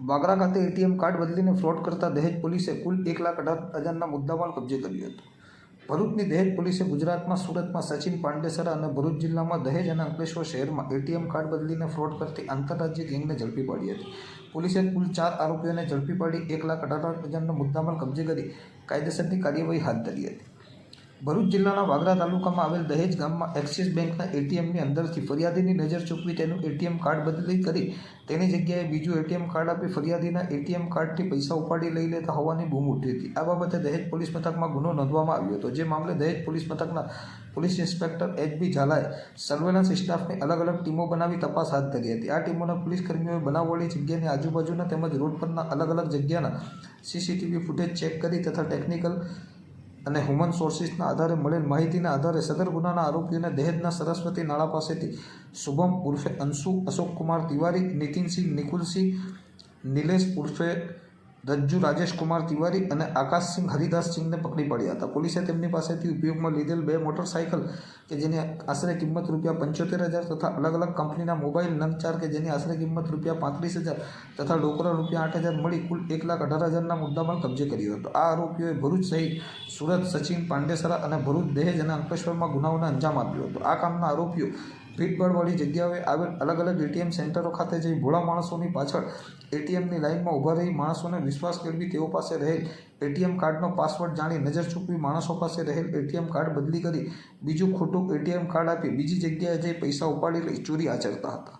વાગરા ખાતે ATM card બદલીને fraud કરતા દહેજ પોલીસે કુલ એક લાખ અઢાર હજારના મુદ્દામાલ કબજે કર્યો હતો. ભરૂચની દહેજ પોલીસે ગુજરાતમાં, સુરતમાં સચિન પાંડેસરા અને ભરૂચ જિલ્લામાં દહેજ અને અંકલેશ્વર શહેરમાં એટીએમ કાર્ડ બદલીને ફ્રોડ કરતી આંતરરાજ્ય ગેંગને ઝડપી પાડી હતી. પોલીસે કુલ ચાર આરોપીઓને ઝડપી પાડી એક લાખ અઢાર હજારનો મુદ્દામાલ કબજે કરી કાયદેસરની કાર્યવાહી હાથ ધરી હતી. ભરૂચ જિલ્લાના વાગરા તાલુકામાં આવેલ દહેજ ગામમાં એક્સિસ બેંકના એટીએમની અંદરથી ફરિયાદીની નજર ચૂકવી તેનું એટીએમ કાર્ડ બદલી કરી તેની જગ્યાએ બીજું એટીએમ કાર્ડ આપી ફરિયાદીના એટીએમ કાર્ડથી પૈસા ઉપાડી લઈ લેતા હોવાની બૂમ ઉઠી હતી. આ બાબતે દહેજ પોલીસ મથકમાં ગુનો નોંધવામાં આવ્યો હતો. જે મામલે દહેજ પોલીસ મથકના પોલીસ ઇન્સ્પેક્ટર એચ બી ઝાલાએ સર્વેલન્સ સ્ટાફની અલગ અલગ ટીમો બનાવી તપાસ હાથ ધરી હતી. આ ટીમોના પોલીસ કર્મીઓએ બનાવવાળી જગ્યાની આજુબાજુના તેમજ રોડ પરના અલગ અલગ જગ્યાના સીસીટીવી ફૂટેજ ચેક કરી તથા ટેકનિકલ અને હ્યુમન સોર્સિસના આધારે મળેલ માહિતીના આધારે સદર ગુનાના આરોપીઓને દહેજના સરસ્વતી નાળા પાસેથી શુભમ ઉર્ફે અંશુ અશોકકુમાર તિવારી, નીતિનસિંહ નિકુલસિંહ, નિલેશ ઉર્ફે રજ્જુ રાજેશકુમાર તિવારી અને આકાશસિંહ હરિદાસસિંહને પકડી પાડ્યા હતા. પોલીસે તેમની પાસેથી ઉપયોગમાં લીધેલ બે મોટરસાયકલ કે જેની આશરે કિંમત રૂપિયા પંચોતેર હજાર તથા અલગ અલગ કંપનીના મોબાઈલ નંગ ચાર કે જેની આશરે કિંમત રૂપિયા પાંત્રીસ હજાર તથા ડોકરા રૂપિયા આઠ હજાર મળી કુલ એક લાખ અઢાર હજારના મુદ્દામાલ કબજે કર્યો હતો. આ આરોપીઓએ ભરૂચ સહિત સુરત, સચિન, પાંડેસરા અને ભરૂચ દહેજ અને અંકલેશ્વરમાં ગુનાઓને અંજામ આપ્યો હતો. આ કામના આરોપીઓ ભીડભાડવાળી જગ્યાઓએ આવેલ અલગ અલગ એટીએમ સેન્ટરો ખાતે જઈ ભોળા માણસોની પાછળ એટીએમની લાઇનમાં ઊભા રહી માણસોને વિશ્વાસ કેળવી તેઓ પાસે રહેલ એટીએમ કાર્ડનો પાસવર્ડ જાણી નજર ચૂકવી માણસો પાસે રહેલ એટીએમ કાર્ડ બદલી કરી બીજું ખોટું એટીએમ કાર્ડ આપી બીજી જગ્યાએ જઈ પૈસા ઉપાડી લઈ ચોરી આચરતા હતા.